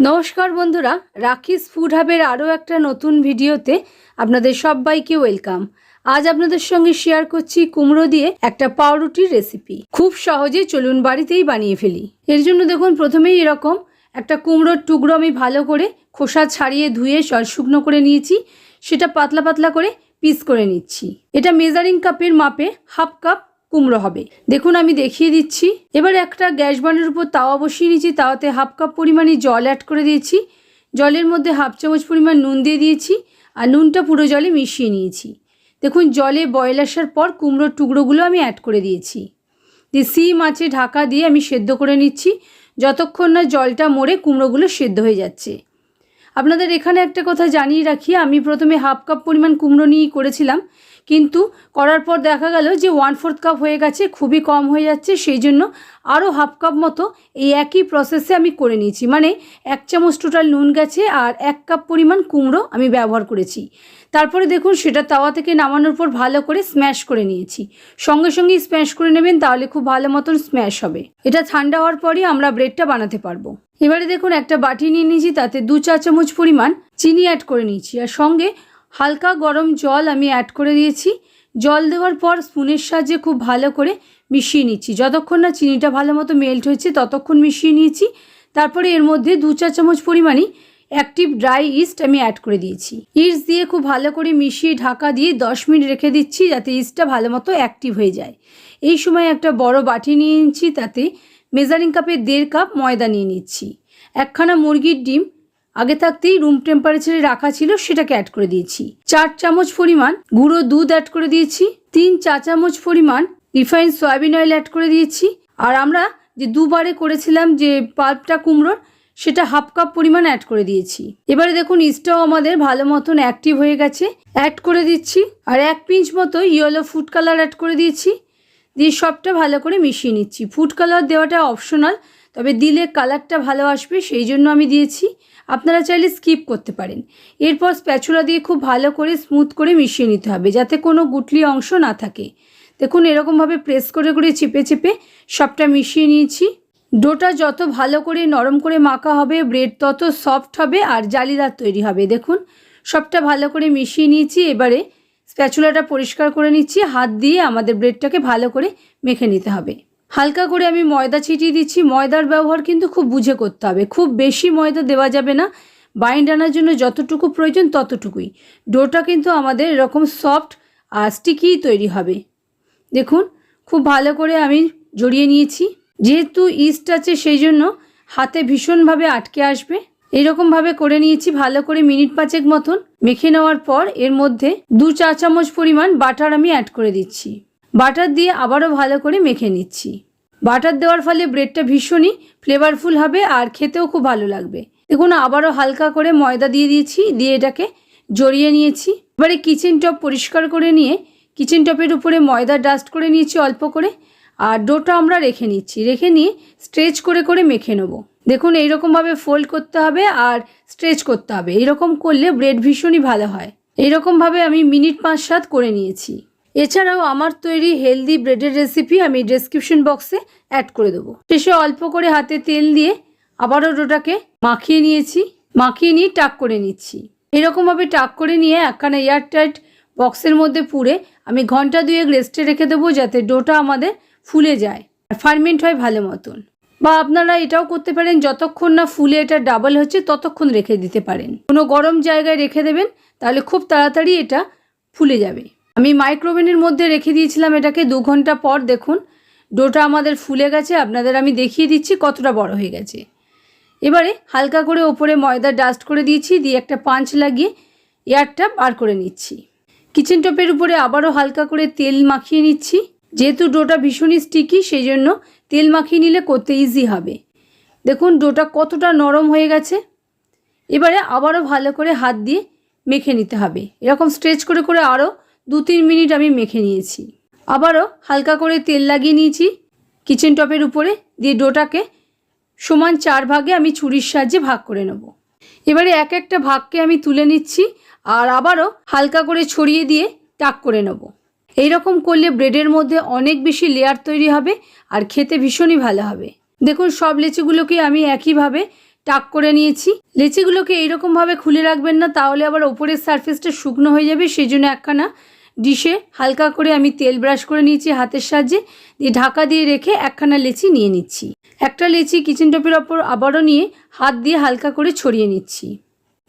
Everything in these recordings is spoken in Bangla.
নমস্কার বন্ধুরা রাখিস ফুড হাবের আরও একটা নতুন ভিডিওতে আপনাদের সবাইকে ওয়েলকাম। আজ আপনাদের সঙ্গে শেয়ার করছি কুমড়ো দিয়ে একটা পাউরুটির রেসিপি। খুব সহজে চলুন বাড়িতেই বানিয়ে ফেলি। এর জন্য দেখুন, প্রথমেই এরকম একটা কুমড়োর টুকরো আমি ভালো করে খোসা ছাড়িয়ে ধুয়ে শুকনো করে নিয়েছি। সেটা পাতলা পাতলা করে পিস করে নিচ্ছি। এটা মেজারিং কাপের মাপে হাফ কাপ কুমড়ো হবে। দেখুন, আমি দেখিয়ে দিচ্ছি। এবার একটা গ্যাস বানের উপর তাওয়া বসিয়ে নিয়েছি। তাওয়াতে হাফ কাপ পরিমাণে জল অ্যাড করে দিয়েছি। জলের মধ্যে হাফ চামচ পরিমাণ নুন দিয়ে দিয়েছি আর নুনটা পুরো জলে মিশিয়ে নিয়েছি। দেখুন, জলে বয়েল আসার পর কুমড়োর টুকরোগুলো আমি অ্যাড করে দিয়েছি। দিয়ে সিম আছে, ঢাকা দিয়ে আমি সেদ্ধ করে নিচ্ছি। যতক্ষণ না জলটা মরে কুমড়োগুলো সেদ্ধ হয়ে যাচ্ছে। আপনাদের এখানে একটা কথা জানিয়ে রাখি। আমি প্রথমে হাফ কাপ পরিমাণ কুমড়ো নিয়েই করেছিলাম। কিন্তু করার পর দেখা গেল যে ওয়ান ফোর্থ কাপ হয়ে গেছে, খুবই কম হয়ে যাচ্ছে সেই জন্য আরও হাফ কাপ মতো এই একই প্রসেসে আমি করে নিয়েছি। মানে এক চামচ টোটাল নুন গেছে আর এক কাপ পরিমাণ কুমড়ো আমি ব্যবহার করেছি। তারপরে দেখুন, সেটা তাওয়া থেকে নামানোর পর ভালো করে স্ম্যাশ করে নিয়েছি। সঙ্গে সঙ্গেই স্ম্যাশ করে নেবেন, তাহলে খুব ভালো মতন স্ম্যাশ হবে। এটা ঠান্ডা হওয়ার পরই আমরা ব্রেডটা বানাতে পারব। এবারে দেখুন, একটা বাটি নিয়ে নিয়েছি, তাতে দু চা চামচ পরিমাণ চিনি অ্যাড করে নিয়েছি। আর সঙ্গে হালকা গরম জল আমি অ্যাড করে দিয়েছি। জল দেওয়ার পর স্পুনের সাহায্যে খুব ভালো করে মিশিয়ে নিচ্ছি। যতক্ষণ না চিনিটা ভালো মতো মেল্ট হয়েছে, ততক্ষণ মিশিয়ে নিয়েছি। তারপরে এর মধ্যে দু চা চামচ পরিমাণই অ্যাক্টিভ ড্রাই ইস্ট আমি অ্যাড করে দিয়েছি। ইস্ট দিয়ে খুব ভালো করে মিশিয়ে ঢাকা দিয়ে দশ মিনিট রেখে দিচ্ছি যাতে ইস্টটা ভালো মতো অ্যাক্টিভ হয়ে যায়। এই সময় একটা বড় বাটি নিয়ে নিচ্ছি, তাতে মেজারিং কাপে দেড় কাপ ময়দা নিয়ে নিচ্ছি। একখানা মুরগির ডিম আগে থাকতেই রুম টেম্পারেচারে রাখা ছিল সেটাকে অ্যাড করে দিয়েছি। চার চামচ পরিমাণ গুঁড়ো দুধ অ্যাড করে দিয়েছি, তিন চা চামচ পরিমাণ রিফাইন সয়াবিন অয়েল অ্যাড করে দিয়েছি, আর আমরা যে দুবারে করেছিলাম যে পাল্পটা কুমড়োর, সেটা হাফ কাপ পরিমাণ অ্যাড করে দিয়েছি। এবারে দেখুন ইস্টটাও আমাদের ভালো মতন অ্যাক্টিভ হয়ে গেছে অ্যাড করে দিচ্ছি, আর এক পিঞ্চ মতো ইয়েলো ফুড কালার অ্যাড করে দিয়েছি, দিয়ে সবটা ভালো করে মিশিয়ে নিচ্ছি। ফুড কালার দেওয়াটা অপশনাল তবে দিলে কালারটা ভালো আসবে, সেই জন্য আমি দিয়েছি। আপনারা চাইলে স্কিপ করতে পারেন। এরপর স্প্যাচুলা দিয়ে খুব ভালো করে স্মুথ করে মিশিয়ে নিতে হবে, যাতে কোনো গুটলি অংশ না থাকে। দেখুন, এরকমভাবে প্রেস করে করে, চেপে চেপে সবটা মিশিয়ে নিয়েছি। ডোটা যত ভালো করে নরম করে মাখা হবে, ব্রেড তত সফট হবে আর জালিদার তৈরি হবে। দেখুন, সবটা ভালো করে মিশিয়ে নিয়েছি। এবারে স্প্যাচুলাটা পরিষ্কার করে নিচ্ছি। হাত দিয়ে আমাদের ব্রেডটাকে ভালো করে মেখে নিতে হবে। হালকা করে আমি ময়দা ছিটিয়ে দিচ্ছি। ময়দার ব্যবহার কিন্তু খুব বুঝে করতে হবে। খুব বেশি ময়দা দেওয়া যাবে না। বাইন্ড আনার জন্য যতটুকু প্রয়োজন ততটুকুই। ডোটা কিন্তু আমাদের এরকম সফট আর স্টিকি তৈরি হবে। দেখুন, খুব ভালো করে আমি জড়িয়ে নিয়েছি। যেহেতু ইস্ট আছে, সেই জন্য হাতে ভীষণভাবে আটকে আসবে। এইরকমভাবে করে নিয়েছি, ভালো করে মিনিট পাঁচেক মতন। মেখে নেওয়ার পর এর মধ্যে দু চা চামচ পরিমাণ বাটার আমি অ্যাড করে দিচ্ছি। বাটার দিয়ে আবারও ভালো করে মেখে নিচ্ছি। বাটার দেওয়ার ফলে ব্রেডটা ভীষণই ফ্লেভারফুল হবে আর খেতেও খুব ভালো লাগবে। দেখুন, আবারও হালকা করে ময়দা দিয়ে দিয়েছি, দিয়ে এটাকে জড়িয়ে নিয়েছি। এবারে কিচেন টপ পরিষ্কার করে নিয়ে কিচেন টপের উপরে ময়দা ডাস্ট করে নিয়েছি অল্প করে আর ডোটা আমরা রেখে নিচ্ছি। রেখে নিয়ে স্ট্রেচ করে করে মেখে নেব। দেখুন, এইরকমভাবে ফোল্ড করতে হবে আর স্ট্রেচ করতে হবে। এইরকম করলে ব্রেড ভীষণই ভালো হয়। এইরকমভাবে আমি মিনিট পাঁচ সাত করে নিয়েছি। এছাড়াও আমার তৈরি হেলদি ব্রেডের রেসিপি আমি ডেসক্রিপশন বক্সে অ্যাড করে দেবো। শেষে অল্প করে হাতে তেল দিয়ে আবারও ডোটাকে মাখিয়ে নিয়েছি। মাখিয়ে নিয়ে টাক করে নিচ্ছি। এরকমভাবে টাক করে নিয়ে একখানা এয়ারটাইট বক্সের মধ্যে পুরে আমি ঘণ্টা দুয়েক রেস্টে রেখে দেবো যাতে ডোটা আমাদের ফুলে যায় আর ফার্মেন্ট হয় ভালো মতন। বা আপনারা এটাও করতে পারেন, যতক্ষণ না ফুলে এটা ডাবল হচ্ছে, ততক্ষণ রেখে দিতে পারেন। কোনো গরম জায়গায় রেখে দেবেন, তাহলে খুব তাড়াতাড়ি এটা ফুলে যাবে। আমি মাইক্রোওভেনের মধ্যে রেখে দিয়েছিলাম এটাকে দু ঘণ্টা পর, দেখুন, ডোটা আমাদের ফুলে গেছে, আপনাদের আমি দেখিয়ে দিচ্ছি কতটা বড় হয়ে গেছে। এবারে হালকা করে ওপরে ময়দা ডাস্ট করে দিয়েছি, দিয়ে একটা পাঞ্চ লাগিয়ে এয়ারটা বার করে নিচ্ছি। কিচেন টপের উপরে আবারও হালকা করে তেল মাখিয়ে নিচ্ছি, যেহেতু ডোটা ভীষণই স্টিকি সেই জন্য তেল মাখিয়ে নিলে করতে ইজি হবে। দেখুন, ডোটা কতটা নরম হয়ে গেছে। এবারে আবারও ভালো করে হাত দিয়ে মেখে নিতে হবে। এরকম স্ট্রেচ করে করে আরও দু তিন মিনিট আমি মেখে নিয়েছি। আবারও হালকা করে তেল লাগিয়ে নিয়েছি। কিচেন টপের উপরে দিয়ে ডোটাকে সমান চার ভাগে আমি ছুরির সাহায্যে ভাগ করে নেব। এবারে এক একটা ভাগকে আমি তুলে নিচ্ছি আর আবারও হালকা করে ছড়িয়ে দিয়ে টাক করে নেব। এই রকম করলে ব্রেডের মধ্যে অনেক বেশি লেয়ার তৈরি হবে আর খেতে ভীষণই ভালো হবে। দেখুন, সব লেচিগুলোকে আমি একইভাবে টাক করে নিয়েছি। লেচিগুলোকে এইরকমভাবে খুলে রাখবেন না, তাহলে আবার ওপরের সারফেসটা শুকনো হয়ে যাবে সেই জন্য একখানা ডিশে হালকা করে আমি তেল ব্রাশ করে নিয়েছি হাতের সাহায্যে। দিয়ে ঢাকা দিয়ে রেখে একখানা লেচি নিয়ে নিচ্ছি। একটা লেচি কিচেন টপের ওপর আবারও নিয়ে হাত দিয়ে হালকা করে ছড়িয়ে নিচ্ছি।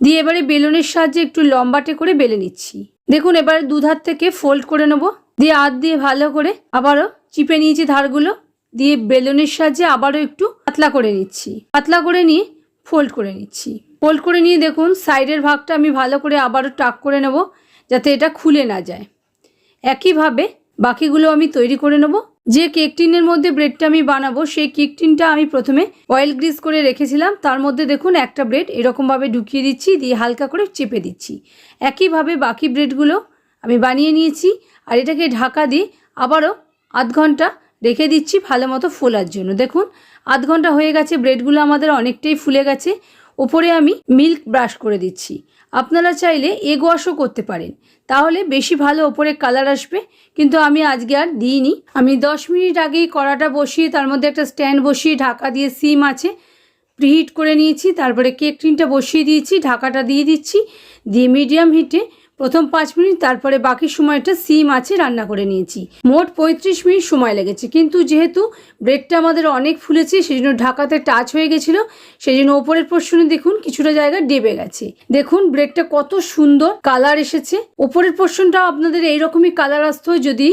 দিয়ে এবারে বেলুনের সাহায্যে একটু লম্বাটে করে বেলে নিচ্ছি। দেখুন, এবারে দুধার থেকে ফোল্ড করে নেব। দিয়ে হাত দিয়ে ভালো করে আবারও চিপে নিয়েছি ধারগুলো। দিয়ে বেলুনের সাহায্যে আবারও একটু পাতলা করে নিচ্ছি। পাতলা করে নিয়ে ফোল্ড করে নিচ্ছি। ফোল্ড করে নিয়ে দেখুন সাইডের ভাগটা আমি ভালো করে আবারও টাক করে নেব, যাতে এটা খুলে না যায়। একইভাবে বাকিগুলো আমি তৈরি করে নেব। যে কেক টিনের মধ্যে ব্রেডটা আমি বানাবো, সেই কেক টিনটা আমি প্রথমে অয়েল গ্রিস করে রেখেছিলাম। তার মধ্যে দেখুন, একটা ব্রেড এরকমভাবে ঢুকিয়ে দিচ্ছি, দিয়ে হালকা করে চেপে দিচ্ছি। একইভাবে বাকি ব্রেডগুলো আমি বানিয়ে নিয়েছি, আর এটাকে ঢাকা দিয়ে আবারও আধ ঘণ্টা রেখে দিচ্ছি ভালো মতো ফোলার জন্য। দেখুন, আধ ঘণ্টা হয়ে গেছে, ব্রেডগুলো আমাদের অনেকটাই ফুলে গেছে। ওপরে আমি মিল্ক ব্রাশ করে দিচ্ছি। আপনারা চাইলে এগ ওয়াশও করতে পারেন। তাহলে বেশি ভালো ওপরে কালার আসবে, কিন্তু আমি আজকে আর দিইনি। আমি দশ মিনিট আগেই কড়াটা বসিয়ে, তার মধ্যে একটা স্ট্যান্ড বসিয়ে ঢাকা দিয়ে সিম আছে প্রিহিট করে নিয়েছি, তারপরে কেক টিনটা বসিয়ে দিয়েছি, ঢাকাটা দিয়ে দিচ্ছি, দিয়ে মিডিয়াম হিটে প্রথম পাঁচ মিনিট, তারপরে বাকি সময়টা সিম আছে, রান্না করে নিয়েছি। মোট পঁয়ত্রিশ মিনিট সময় লেগেছে। কিন্তু যেহেতু ব্রেডটা আমাদের অনেক ফুলেছে সেই জন্য ঢাকাতে টাচ হয়ে গেছিল সেই জন্য ওপরের পোর্শনে দেখুন কিছুটা জায়গা ডেবে গেছে। দেখুন ব্রেডটা কত সুন্দর কালার এসেছে। ওপরের পোর্শনটাও আপনাদের এইরকমই কালার আসতো যদি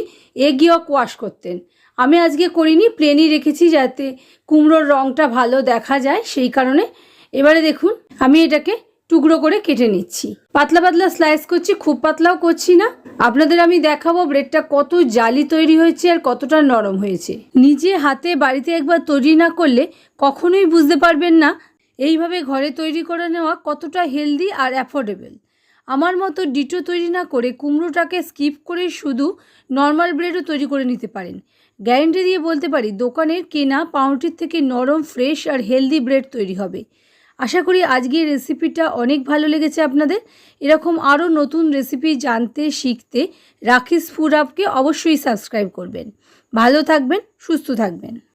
এগিয়ক ওয়াশ করতেন। আমি আজকে করিনি প্লেনই রেখেছি যাতে কুমড়োর রঙটা ভালো দেখা যায়, সেই কারণে। এবারে দেখুন, আমি এটাকে টুকরো করে কেটে নিচ্ছি। পাতলা পাতলা স্লাইস করছি, খুব পাতলাও করছি না। আপনাদের আমি দেখাবো ব্রেডটা কত জালি তৈরি হয়েছে আর কতটা নরম হয়েছে। নিজে হাতে বাড়িতে একবার তৈরি না করলে কখনোই বুঝতে পারবেন না এইভাবে ঘরে তৈরি করে নেওয়া কতটা হেলদি আর অ্যাফোর্ডেবল আমার মতো ডিটো তৈরি না করে কুমড়োটাকে স্কিপ করে শুধু নর্মাল ব্রেডও তৈরি করে নিতে পারেন। গ্যারেন্টি দিয়ে বলতে পারি, দোকানের কেনা পাউরুটির থেকে নরম ফ্রেশ আর হেলদি ব্রেড তৈরি হবে। আশা করি আজকের রেসিপিটা অনেক ভালো লেগেছে আপনাদের। এরকম আরও নতুন রেসিপি জানতে, শিখতে রাখিস ফুড আপকে অবশ্যই সাবস্ক্রাইব করবেন। ভালো থাকবেন, সুস্থ থাকবেন।